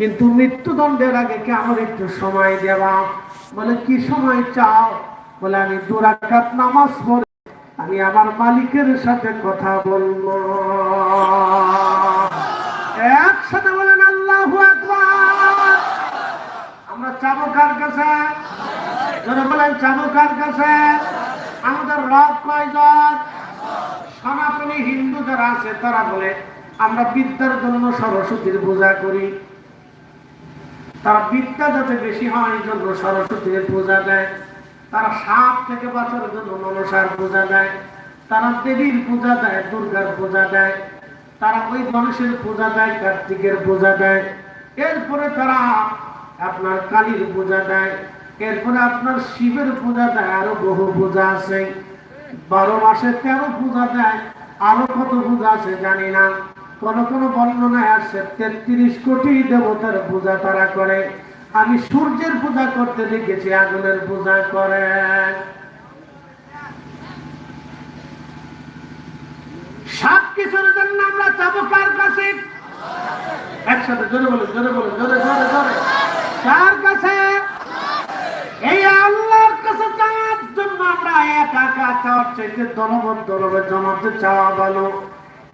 কিন্তু মৃত্যুদণ্ডের আগে কি আমার একটু সময় দেওয়া বলে, কি সময় চাও? বলে, আমি দুরাকাত নামাজ পড়ে, আমি আমার মালিকের সাথে কথা বলব। একসাথে বলেন, আল্লাহ আমরা চাবো কার কাছে? যারা বলেন, চাবো কার কাছে? আমাদের রব কয়জন? সনাতনী হিন্দু যারা আছে, তারা বলে, আমরা বিদ্যার জন্য সরস্বতীর পূজা করি। তারা বিদ্যা যাতে বেশি হয় এই জন্য সরস্বতীর পূজা দেয়। তারা সাপ থেকে বাঁচার জন্য মনসার পূজা দেয়। তারা দেবীর পূজা দেয়, দুর্গার পূজা দেয়। তারা ওই গণেশের পূজা দেয়, কার্তিকের পূজা দেয়। এরপরে তারা আপনার কালীর পূজা দেয়। এরপরে আপনার শিবের পূজা দেয়, আরও বহু পূজা আছে। বারো মাসে তেরো পূজা দেয়, আরও কত পূজা আছে জানি না। কোন কোন বর্ণনায় আসছে তেত্রিশ কোটি দেবতার পূজা তারা করে। আমি সূর্যের পূজা করতে দেখেছি, আগুনের পূজা করে। সব কিছুর জন্য আমরা যাব কার কাছে? একসাথে, জোরে বলো জোরে বলো, জোরে জোরে জোরে। কার কাছে? এই আল্লাহর কাছে চাওয়ার জন্য আমরা একা একা চাওয়ার চাইতে দলবদ্ধ জমাতে চাওয়া ভালো।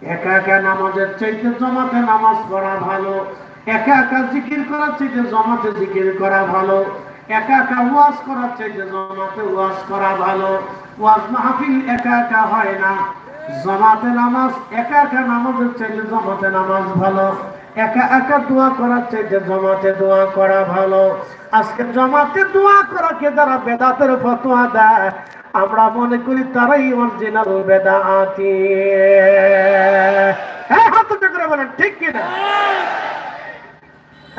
একা একা নামাজের চাইতে জমাতে নামাজ পড়া ভালো। একা একা জিকির করার চাইতে জমাতে জিকির করা ভালো। একা একা ওয়াজ করার চাইতে জমাতে ওয়াজ করা ভালো। ওয়াজ মাহফিল একা একা হয় না। জমাতে নামাজ একা একা নামাজের চাইতে জমাতে নামাজ ভালো। একা একা দোয়া করার চাইতে জমাতে দোয়া করা ভালো। আজকে জমাতে দোয়া করাকে যারা বেদাতের ফতোয়া দেয়, আমরা মনে করি তারাই অরিজিনাল বেদাতি। হ্যাঁ হাত করে বলেন, ঠিক কিনা?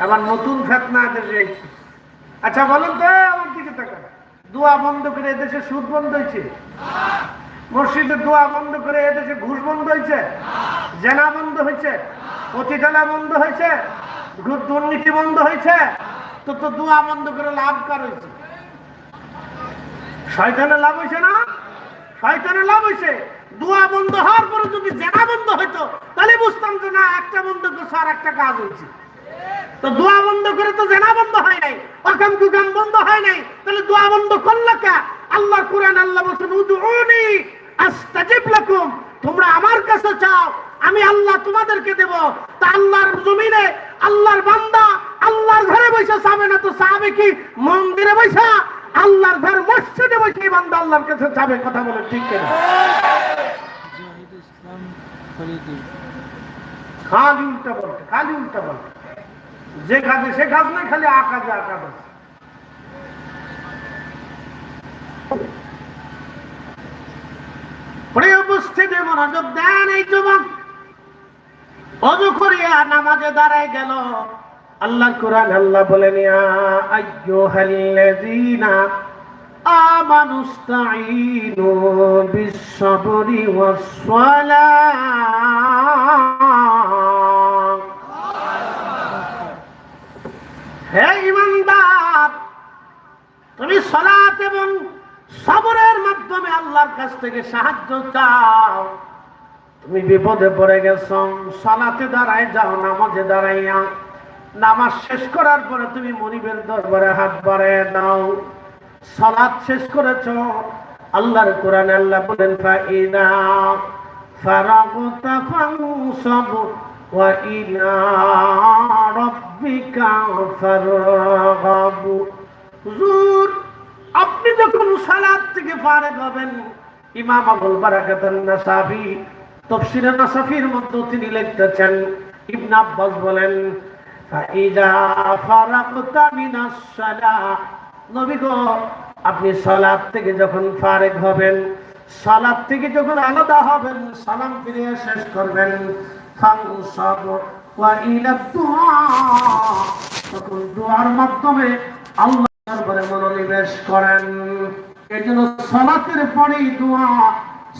আবার নতুন ফেতনা দেশে আচ্ছা বলেন তো, আমার দিকে দোয়া বন্ধ করে এদেশে সুদ বন্ধ হয়েছে? মসজিদে দোয়া বন্ধ করে এদেশে ঘুষ বন্ধ হয়েছে? জেনা বন্ধ হয়েছে? অতিটালা বন্ধ হয়েছে দুর্নীতি বন্ধ হয়েছে, তো তো দোয়া বন্ধ করে লাভ কার হয়েছে? শয়তানের লাভ হয়েছে না? শয়তানের লাভ হয়েছে। দোয়া বন্ধ হওয়ার পরে যদি জেনা বন্ধ হইতো, তাহলে বুঝতাম যে না, একটা বন্ধ করছে আর একটা কাজ হয়েছে। তো দোয়া বন্ধ করে তো জেনা বন্ধ হয় নাই, অকাম কুকাম বন্ধ হয় নাই, তাহলে দোয়া বন্ধ করল কে? আল্লাহ কুরআন, আল্লাহ বলছেন, উদউনি, আস্তাজিব লাকুম, তোমরা আমার কাছে চাও আমি আল্লাহ তোমাদেরকে দেব। তা আল্লাহর জমিনে আল্লাহর বান্দা আল্লাহর ঘরে বসে চাবে না তো চাবে কি? মন্দিরে বসে? আল্লাহর ঘর মসজিদে বসে বান্দা আল্লাহর কাছে চাবে কথা বলে ঠিক কিনা? খালি উল্টা বলতে খালি উল্টা বলতে যে কাজে সে কাজ নয়, খালি আকাজে আকাজ আছে। প্রিয় উপস্থিতি, মনোযোগ দেন এই যুবক। অজু করিয়া নামাজে দাঁড়ায় গেল। আল্লাহ কোরআন আল্লাহ বলেন, ইয়া আইয়ুহাল্লাযীনা আমানু ইসতাঈনু বিস-সাবরি ওয়াস-সালাহ হে ইমানদার, তুমি সালাত এবং সবরের মাধ্যমে আল্লাহর কাছ থেকে সাহায্য চাও। তুমি বিপদে পড়ে গেছ। সালাতে দাঁড়ায় যাও, নামাজে দাঁড়াইয়া। নামাজ শেষ করার পরে তুমি মনিবের দরবারে হাত বাড়ায় দাও। সালাত শেষ করেছ। আল্লাহর কোরআনে আল্লাহ বলেন আপনি যখন সালাত থেকে ফারেগ হবেন, ইমাম আবুল বারাকাতুন নাসাফি তাফসীরে নাসাফির মধ্যে তিনি লিখতেছেন, ইবনে আব্বাস বলেন, ফাইদা ফারাগতা মিনাস সালাহ নবী গো, আপনি সালাত থেকে যখন ফারেগ হবেন, সালাত থেকে যখন আলাদা হবেন, সালাম ফিরিয়ে শেষ করবেন। ফাংসাব ওয়া ইলা দুআ তখন দোয়ার মাধ্যমে আল্লাহ দরবারে মনোনিবেশ করেন। এই জন্য সালাতের পরেই দোয়া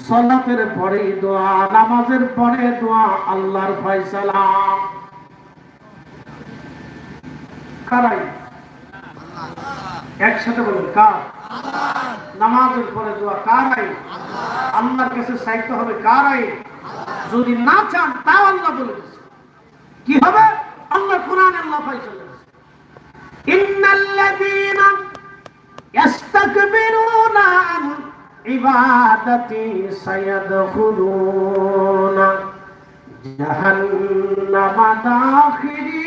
সালাতের পরেই দোয়া, নামাজের পরে দোয়া, আল্লাহর ফয়সালা। কারাই? একসাথে বলুন, কার? নামাজের পরে দোয়া কার আইন আল্লাহর কাছে চাইতে হবে কার আইন যদি না চান, তাও আল্লাহ বলে কি হবে? আল্লাহ কোরআন আল্লাহ ফাইসালা ইন্নাল্লাযীনা ইয়াস্তাকবিরুনা ইবাদাতি সায়াদখুলুনা, জাহান্নামা দাখিরিন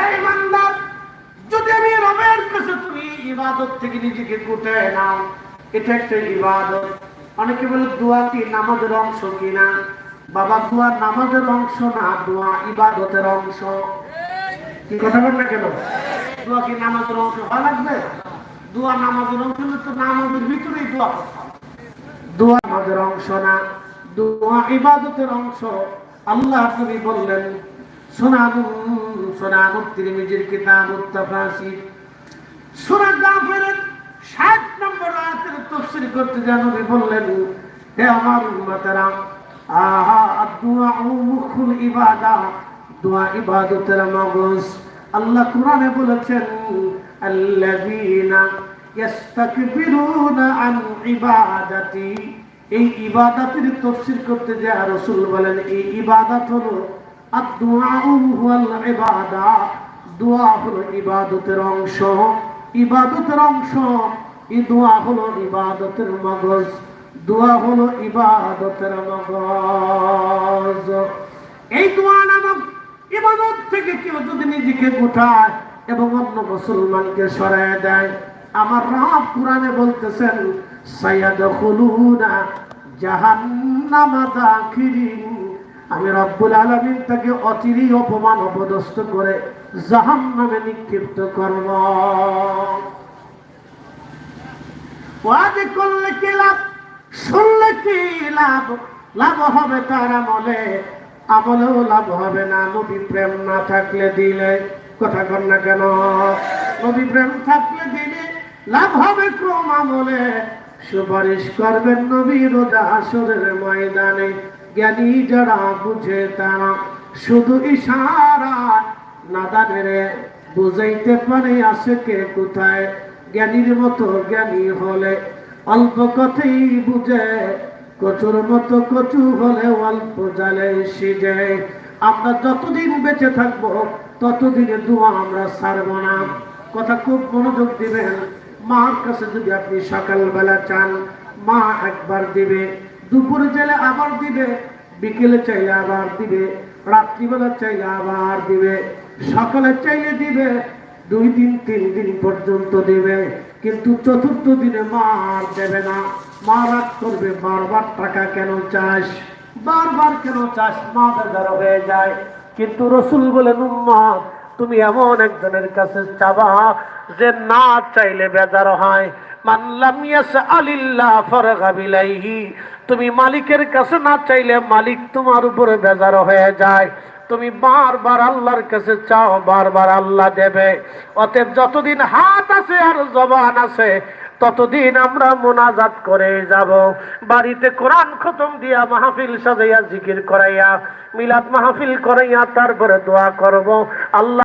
এই বান্দার, যদি আমি রবের কাছে তুমি ইবাদত থেকে নিজেকে গুটায় নাও, এটা একটা ইবাদত। অনেকে বলে দোয়া কি নামাজের অংশ কিনা? বাবা, দোয়া নামাজের অংশ না, দোয়া ইবাদতের অংশ। কি কথা বল না কেন? দোয়া কি নামাজের অংশ লাগবে? দোয়া নামাজের অংশ তো নামাজের ভিতরেই দোয়া দোয়া নামাজের অংশ না, দোয়া ইবাদতের অংশ। আল্লাহ নবী বললেন সোনানুন সোনানুন তিরমিজির কিতাব গাফিরের 60 নম্বর আয়াতের তাফসীর করতে যা নবী বললেন, হে আমার উম্মতেরা, আহা আদুয়া মুখুল ইবাদা, দোয়া ইবাদতের মগজ। আল্লাহ কোরআনে বলেছেন, আল্লাযীনা ইয়াস্তাকবিরুনা আন ইবাদাতি। এই ইবাদতের তফসির করতে যে রাসূল বলেন, এই ইবাদত হলো আদুয়া হুয়াল ইবাদা। দোয়া হলো ইবাদতের অংশ। ইবাদতের অংশ, এই দোয়া হলো ইবাদতের মগজ। দোয়া হলো ইবাদতের মগজ। এই দোয়া নামক ইবাদত থেকে কেউ যদি নিজেকে গোটায় এবং অন্য মুসলমানকে সরায় দেয়, আমার রব কোরআনে বলতেছেন সাইয়াদখুলুনা জাহান্নামা দাখিরিন। আমি রব্বুল আলামিন তাকে অপমান করে জাহান্নামে নিক্ষিপ্ত করব। ওয়াজ করলে কি লাভ? শুনলে কি লাভ? লাভ হবে তার আমলে। আমলেও লাভ হবে না। নবী প্রেম না থাকলে দিলে কথা কর না কেন? নবী প্রেম থাকলে দিলে লাভ হবে ক্রম আমলে। সুপারিশ করবেন নবী রোজা আসরের ময়দানে। জ্ঞানী যারা বুঝে তারা শুধু ইশারা নাদানের বুঝাইতে পারে আসে কে কোথায়। জ্ঞানীর মতো জ্ঞানী হলে অল্প কথাই বুঝে কচুর মতো কচু হলে অল্প জালে সিজে। আমরা যতদিন বেঁচে থাকব, ততদিনে দোয়া আমরা ছাড়ব না। কথা খুব মনোযোগ দিবেন। মার কাছে যদি আপনি সকালবেলা চান, মা একবার দিবে। দুপুরে চাইলে আবার দিবে, বিকেলে চাইলে আবার দিবে, রাত্রিবেলা চাইলে আবার দিবে, সকালে চাইলে দিবে, দুই দিন, তিন দিন পর্যন্ত দেবে। কিন্তু চতুর্থ দিনে মা আর দেবে না। মা রাগ করবে, বারবার টাকা কেন চাস? বারবার কেন চাস? মা বেজার হয়ে যায়। কিন্তু রসুল বলেন উম্মত তুমি এমন একজনের কাছে চাবা যে না চাইলে বেজার হয়। তুমি মালিকের কাছে না চাইলে মালিক তোমার উপরে বেজার হয়ে যায়। তুমি বারবার আল্লাহর কাছে চাও, বারবার আল্লাহ দেবে। অতএব যতদিন হাত আছে আর জবান আছে ততদিন আমরা মোনাজাত করে যাব। বাড়িতে কোরআন খতম দিয়া মাহফিল সাজাইয়া জিকির করাইয়া, মিলাদ মাহফিল করাইয়া তারপরে দোয়া করব। আল্লাহ